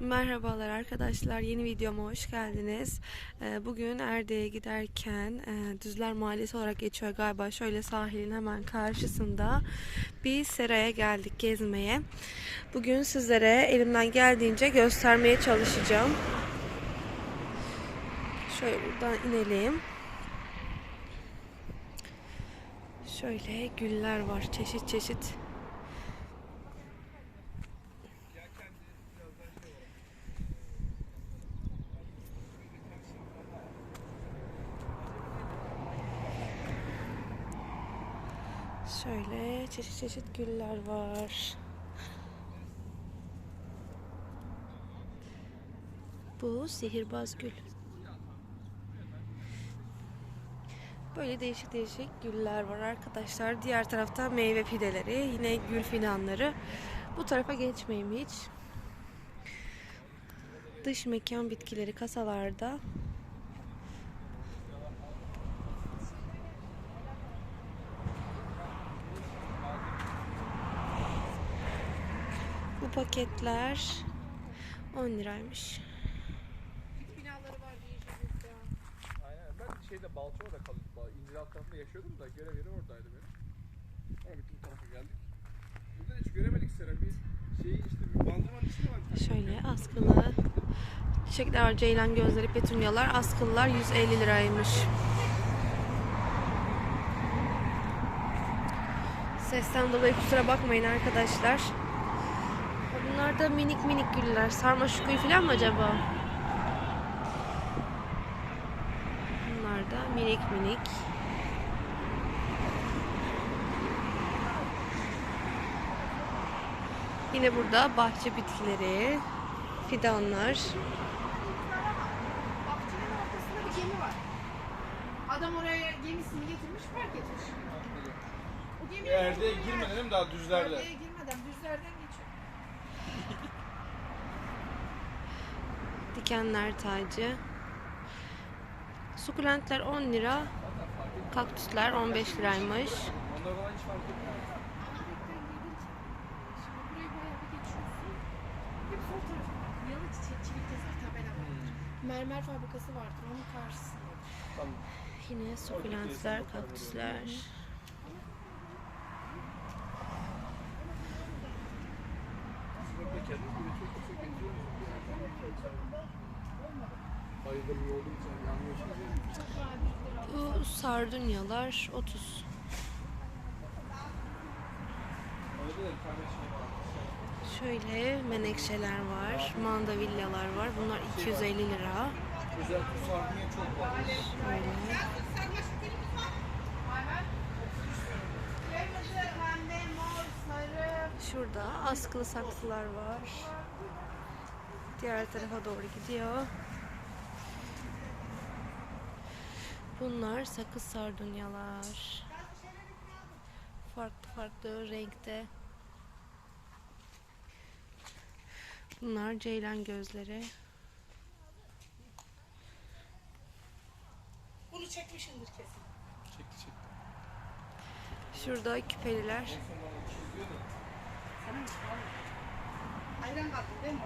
Merhabalar arkadaşlar, yeni videoma hoş geldiniz. Ee, Bugün Erde'ye giderken e, Düzler Mahallesi olarak geçiyor galiba. Şöyle sahilin hemen karşısında bir seraya geldik gezmeye. Bugün sizlere elimden geldiğince göstermeye çalışacağım. Şöyle buradan inelim. Şöyle güller var, çeşit çeşit. Şöyle çeşit çeşit güller var. Bu sihirbaz gül. Böyle değişik değişik güller var arkadaşlar. Diğer tarafta meyve fideleri, yine gül fidanları. Bu tarafa geçmeyeyim hiç. Dış mekan bitkileri kasalarda. Bu paketler 10 liraymış. Aynen ben şeyde Balçova'da kalıyordum. Ba- İnciraltı tarafında yaşıyordum da görev yeri oradaydı benim. Sonra bütün bu tarafa geldik. Burada hiç göremedik Sera bir şeyi işte bir bandırmanın içinde var. bir tane. Şöyle askılı çiçekler var. Ceylan gözleri, petunyalar. Askılılar 150 liraymış. Sesten dolayı kusura bakmayın arkadaşlar. Bunlar da minik minik güller. Sarmaşık gül falan mı acaba? Bunlar da minik minik. Yine burada bahçe bitkileri, fidanlar. Bahçenin ortasında bir gemi var. Adam oraya gemisini getirmiş, park etmiş. O gemi Erde'ye girmedim daha düzlerde. Erdeye girmeden düzlerden geçiyor. Dikenler tacı. Sukulentler 10 lira. Kaktüsler 15 liraymış. Mermer fabrikası vardır, onun karşısında. Yine sukulentler, kaktüsler. Bu sardunyalar 30. Orada da bir tane şey var. Şöyle menekşeler var, mandavilyalar var. Bunlar 250 lira. Sarı. Şurada askılı saksılar var. Diğer tarafa doğru gidiyor. Bunlar sakız sardunyalar. Farklı farklı renkte. Bunlar ceylan gözleri. Bunu çekmişindir kesin. Çekti çekti. Şurada küpeliler. Ayran kaldı değil mi?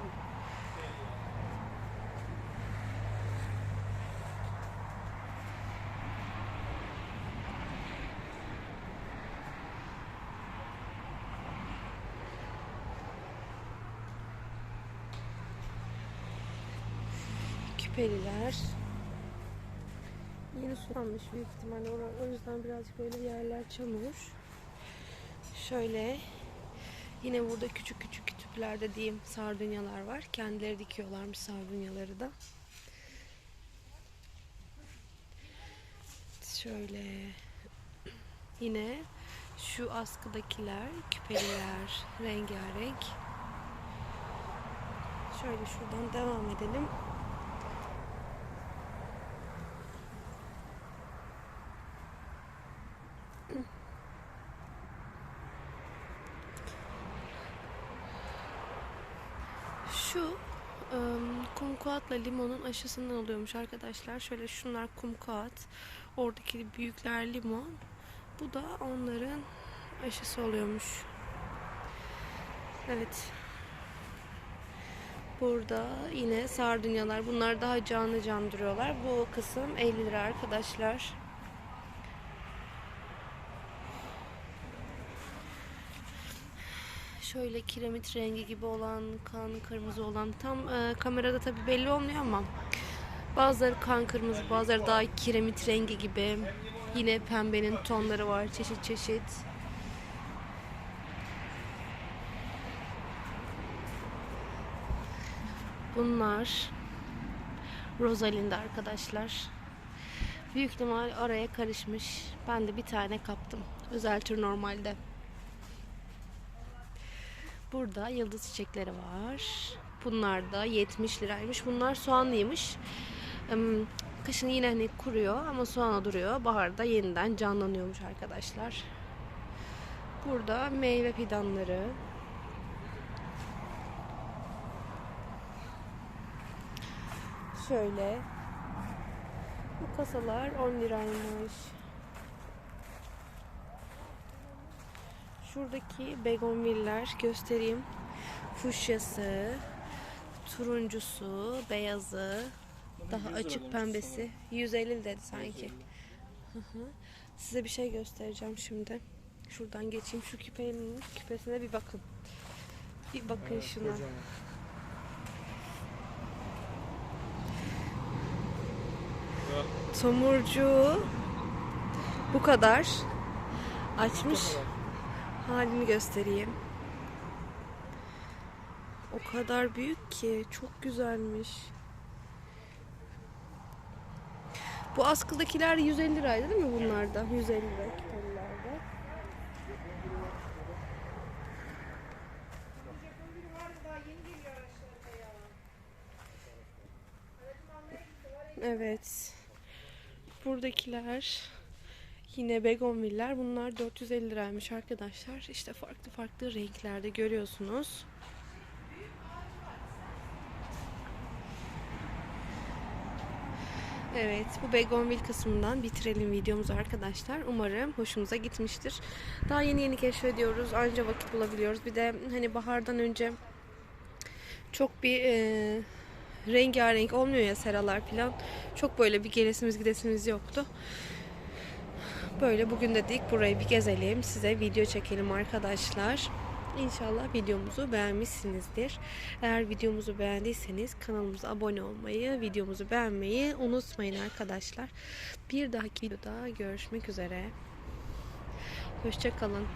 Küpeliler. Yeni sulanmış büyük ihtimalle. O yüzden birazcık böyle yerler çamur. Şöyle yine burada küçük küçük kütüplerde diyeyim sardunyalar var. Kendileri dikiyorlarmış sardunyaları da. Şöyle yine şu askıdakiler, küpeliler rengarenk. Şöyle şuradan devam edelim. Şu kumkuatla limonun aşısından oluyormuş arkadaşlar. Şöyle şunlar kumkuat. Oradaki büyükler limon. Bu da onların aşısı oluyormuş. Evet. Burada yine sardunyalar. Bunlar daha canlı can duruyorlar. Bu kısım 50 lira arkadaşlar. Şöyle kiremit rengi gibi olan, kan kırmızı olan tam e, kamerada tabi belli olmuyor ama bazıları kan kırmızı, bazıları daha kiremit rengi gibi. Yine pembenin tonları var çeşit çeşit. Bunlar Rosalinda arkadaşlar. Büyük ihtimal araya karışmış. Ben de bir tane kaptım. Özel tür normalde. Burada yıldız çiçekleri var. Bunlar da 70 liraymış. Bunlar soğanlıymış. Kışın yine hani kuruyor ama soğana duruyor. Baharda yeniden canlanıyormuş arkadaşlar. Burada meyve fidanları. Şöyle. Bu kasalar 10 liraymış. Şuradaki begonviller göstereyim. Fuşyası, turuncusu, beyazı, daha açık pembesi. 150 dedi sanki. Hı hı. Size bir şey göstereceğim şimdi. Şuradan geçeyim. Şu küpenin küpesine bir bakın. Bir bakın şuna. Tomurcuğu bu kadar açmış halini göstereyim. O kadar büyük ki çok güzelmiş. Bu askıdakiler 150 liraydı değil mi bunlarda? 150 lira küpelilerde. Evet. Buradakiler yine begonviller. Bunlar 450 liraymış arkadaşlar. İşte farklı farklı renklerde görüyorsunuz. Evet, bu begonvil kısmından bitirelim videomuzu arkadaşlar. Umarım hoşunuza gitmiştir. Daha yeni yeni keşfediyoruz. Anca vakit bulabiliyoruz. Bir de hani bahardan önce çok bir e, rengarenk olmuyor ya seralar falan. Çok böyle bir gelesimiz gidesimiz yoktu. Böyle bugün dedik burayı bir gezelim. Size video çekelim arkadaşlar. İnşallah videomuzu beğenmişsinizdir. Eğer videomuzu beğendiyseniz kanalımıza abone olmayı, videomuzu beğenmeyi unutmayın arkadaşlar. Bir dahaki videoda görüşmek üzere. Hoşçakalın.